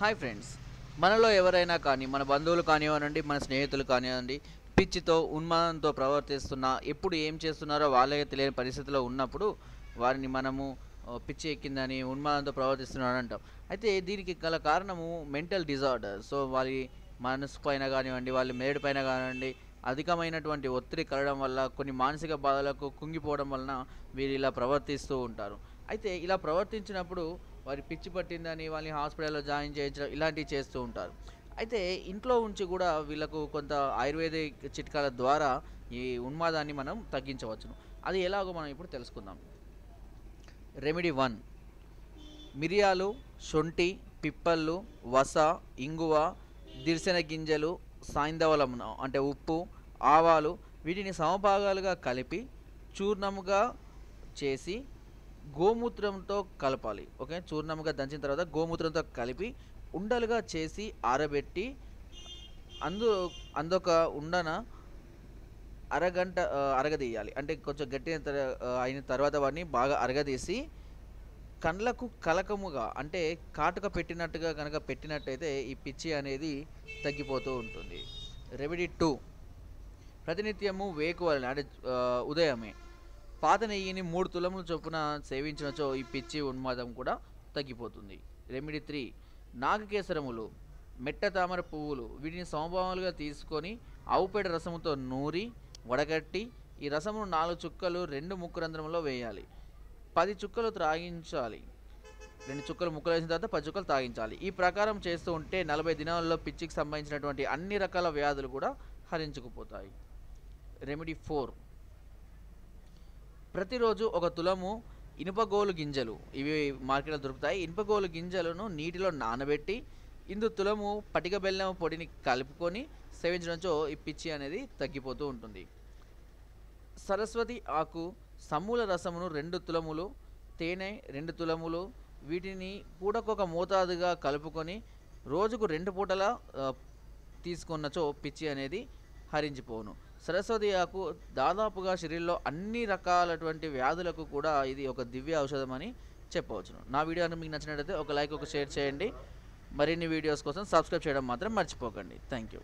Hi friends మనలో ఎవరైనా కానీ మన బంధువులు కానివ్వనండి మన స్నేహితులు కానివ్వండి పిచ్చితో ఉన్మాదంతో ప్రవర్తిస్తున్న ఎప్పుడు ఏం చేస్తున్నారో వాళ్ళే తెలియని పరిస్థితిలో ఉన్నప్పుడు వారిని మనము పిచ్చి ఎక్కిందని ఉన్మాదంతో ప్రవర్తిస్తున్నాడు అంటాం అయితే దీనికి గల కారణము మెంటల్ డిజార్డర్. సో వారి మనసు పైన కానివ్వండి వాళ్ళ మేడు పైన కానివ్వండి అధికమైనటువంటి ఒత్తిడి కలగడం వల్ల కొన్ని మానసిక బాధలకు కుంగిపోవడం వలన వీరు ఇలా ప్రవర్తిస్తూ ఉంటారు. అయితే ఇలా ప్రవర్తించినప్పుడు వారి పిచ్చి పట్టిందని వాళ్ళని హాస్పిటల్లో జాయిన్ చేయించడం ఇలాంటివి చేస్తూ ఉంటారు. అయితే ఇంట్లో ఉంచి కూడా వీళ్ళకు కొంత ఆయుర్వేదిక్ చిట్కాల ద్వారా ఈ ఉన్మాదాన్ని మనం తగ్గించవచ్చును. అది ఎలాగో మనం ఇప్పుడు తెలుసుకుందాం. Remedy one. మిరియాలు శొంఠి పిప్పళ్ళు వస ఇంగువ దిర్శన గింజలు సాయంధవలం అంటే ఉప్పు ఆవాలు వీటిని సమభాగాలుగా కలిపి చూర్ణముగా చేసి గోమూత్రంతో కలపాలి. ఓకే? చూర్ణముగా దంచిన తర్వాత గోమూత్రంతో కలిపి ఉండలుగా చేసి ఆరబెట్టి అందు అందొక ఉండన అరగంట అరగదీయాలి. అంటే కొంచెం గట్టి అయిన అయిన తర్వాత వాడిని బాగా అరగదీసి కండ్లకు కలకముగా అంటే కాటుక పెట్టినట్టుగా కనుక పెట్టినట్టయితే ఈ పిచ్చి అనేది తగ్గిపోతూ ఉంటుంది. Remedy two. ప్రతినిత్యము వేకువలని అంటే ఉదయమే. పాత నెయ్యిని మూడు తులములు చొప్పున సేవించినచో ఈ పిచ్చి ఉన్మాదం కూడా తగ్గిపోతుంది. రెమెడీ త్రీ నాగకేసరములు మెట్ట తామర పువ్వులు వీటిని సమభావాలుగా తీసుకొని ఆవుపేడ రసముతో నూరి వడగట్టి ఈ రసమును నాలుగు చుక్కలు రెండు ముక్కు రంధ్రంలో వేయాలి. పది చుక్కలు త్రాగించాలి. రెండు చుక్కలు ముక్కలు వేసిన తర్వాత పది చుక్కలు తాగించాలి ఈ ప్రకారం చేస్తూ ఉంటే నలభై దినాల్లో పిచ్చికి సంబంధించినటువంటి అన్ని రకాల వ్యాధులు కూడా హరించుకుపోతాయి. రెమెడీ ఫోర్ ప్రతిరోజు ఒక తులము ఇనుపగోలు గింజలు ఇవి మార్కెట్లో దొరుకుతాయి. ఇనుపగోలు గింజలను నీటిలో నానబెట్టి ఇందు తులము పటిక బెల్లం పొడిని కలుపుకొని సేవించడంతో ఈ పిచ్చి అనేది తగ్గిపోతూ ఉంటుంది. సరస్వతి ఆకు సమూల రసమును రెండు తులములు తేనె రెండు తులములు వీటిని పూటకొక మోతాదుగా కలుపుకొని రోజుకు రెండు పూటల తీసుకున్నచో పిచ్చి అనేది హరించిపోను. సరస్వతి ఆకు దాదాపుగా శరీరంలో అన్ని రకాలటువంటి వ్యాధులకు కూడా ఇది ఒక దివ్య ఔషధం అని చెప్పవచ్చును. నా వీడియో కనుక మీకు నచ్చినట్లయితే ఒక లైక్ ఒక షేర్ చేయండి. మరిన్ని వీడియోస్ కోసం సబ్స్క్రైబ్ చేయడం మాత్రం మర్చిపోకండి. Thank you.